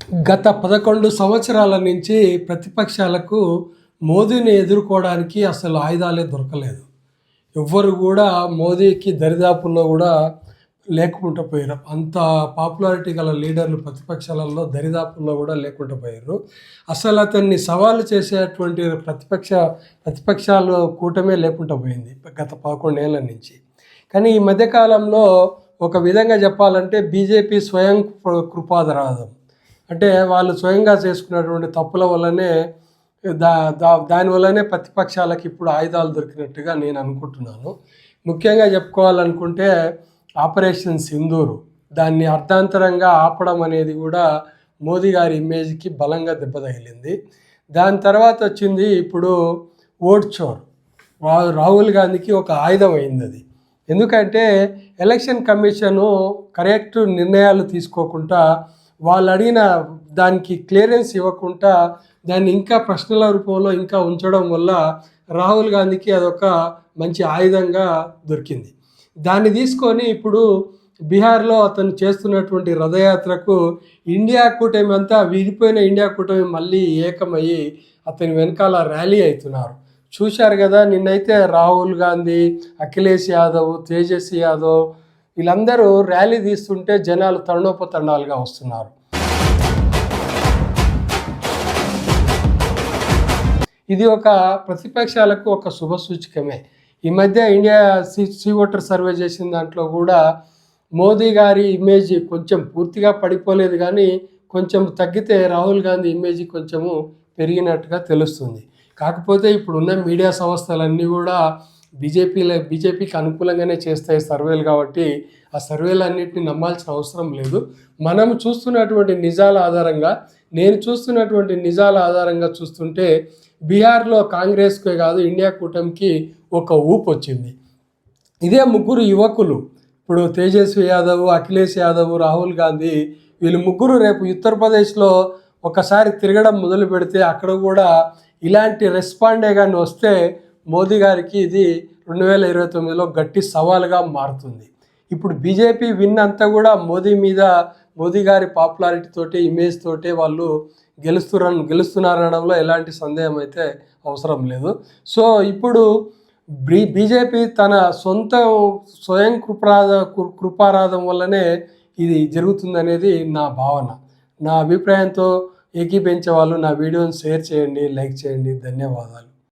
గత పదకొండు సంవత్సరాల నుంచి ప్రతిపక్షాలకు మోదీని ఎదుర్కోవడానికి అసలు ఆయుధాలే దొరకలేదు. ఎవ్వరు కూడా మోదీకి దరిదాపుల్లో కూడా లేకుండా పోయారు. అంత పాపులారిటీ గల లీడర్లు ప్రతిపక్షాలలో దరిదాపుల్లో కూడా లేకుండా పోయారు. అసలు అతన్ని సవాలు చేసేటువంటి ప్రతిపక్ష ప్రతిపక్షాలు కూటమే లేకుండా పోయింది గత పదకొండేళ్ళ నుంచి. కానీ ఈ మధ్యకాలంలో ఒక విధంగా చెప్పాలంటే బీజేపీ స్వయం కృపాదరాధం అంటే వాళ్ళు స్వయంగా చేసుకున్నటువంటి తప్పుల వల్లనే దా దా దానివల్లనే ప్రతిపక్షాలకు ఇప్పుడు ఆయుధాలు దొరికినట్టుగా నేను అనుకుంటున్నాను. ముఖ్యంగా చెప్పుకోవాలనుకుంటే ఆపరేషన్ సింధూరు దాన్ని అర్థాంతరంగా ఆపడం అనేది కూడా మోదీ గారి ఇమేజ్కి బలంగా దెబ్బతగిలింది దాని తర్వాత వచ్చింది ఇప్పుడు ఓట్ చోర్. రాహుల్ గాంధీకి ఒక ఆయుధం అయింది అది ఎందుకంటే ఎలక్షన్ కమిషను కరెక్ట్ నిర్ణయాలు తీసుకోకుండా వాళ్ళు అడిగిన దానికి క్లియరెన్స్ ఇవ్వకుండా దాన్ని ఇంకా ప్రశ్నల రూపంలో ఇంకా ఉంచడం వల్ల రాహుల్ గాంధీకి అదొక మంచి ఆయుధంగా దొరికింది. దాన్ని తీసుకొని ఇప్పుడు బీహార్లో అతను చేస్తున్నటువంటి రథయాత్రకు ఇండియా కూటమి అంతా విడిపోయిన ఇండియా కూటమి మళ్ళీ ఏకమయ్యి అతని వెనకాల ర్యాలీ అవుతున్నారు. చూశారు కదా నిన్నైతే రాహుల్ గాంధీ అఖిలేష్ యాదవ్ తేజస్వి యాదవ్ వీళ్ళందరూ ర్యాలీ తీస్తుంటే జనాలు తండోపతండాలుగా వస్తున్నారు. ఇది ఒక ప్రతిపక్షాలకు ఒక శుభ సూచకమే. ఈ మధ్య India C C voter survey చేసిన దాంట్లో కూడా మోదీ గారి ఇమేజ్ కొంచెం పూర్తిగా పడిపోలేదు కానీ కొంచెం తగ్గితే రాహుల్ గాంధీ ఇమేజ్ కొంచెము పెరిగినట్టుగా తెలుస్తుంది. కాకపోతే ఇప్పుడున్న మీడియా సంస్థలన్నీ కూడా బీజేపీలో బీజేపీకి అనుకూలంగానే చేస్తాయి సర్వేలు కాబట్టి ఆ సర్వేలు అన్నింటినీ నమ్మాల్సిన అవసరం లేదు. మనం చూస్తున్నటువంటి నిజాల ఆధారంగా నేను చూస్తున్నటువంటి నిజాల ఆధారంగా చూస్తుంటే బీహార్లో కాంగ్రెస్కే కాదు ఇండియా కూటమికి ఒక ఊపు వచ్చింది. ఇదే ముగ్గురు యువకులు ఇప్పుడు తేజస్వి యాదవ్ అఖిలేష్ యాదవ్ రాహుల్ గాంధీ వీళ్ళు ముగ్గురు రేపు ఉత్తరప్రదేశ్లో ఒకసారి తిరగడం మొదలు పెడితే అక్కడ కూడా ఇలాంటి రెస్పాండే కానీ వస్తే మోదీ గారికి ఇది రెండు వేల ఇరవై తొమ్మిదిలో గట్టి సవాలుగా మారుతుంది. ఇప్పుడు బీజేపీ విన్ అంతా కూడా మోదీ మీద మోదీ గారి పాపులారిటీ తోటి ఇమేజ్ తోటే వాళ్ళు గెలుస్తున్న గెలుస్తున్నారనడంలో ఎలాంటి సందేహం అయితే అవసరం లేదు. సో ఇప్పుడు బ్రీ బీజేపీ తన సొంత స్వయం కృపారాధ కృపారాధం వల్లనే ఇది జరుగుతుందనేది నా భావన. నా అభిప్రాయంతో ఏకీపించే వాళ్ళు నా వీడియోని షేర్ చేయండి లైక్ చేయండి. ధన్యవాదాలు.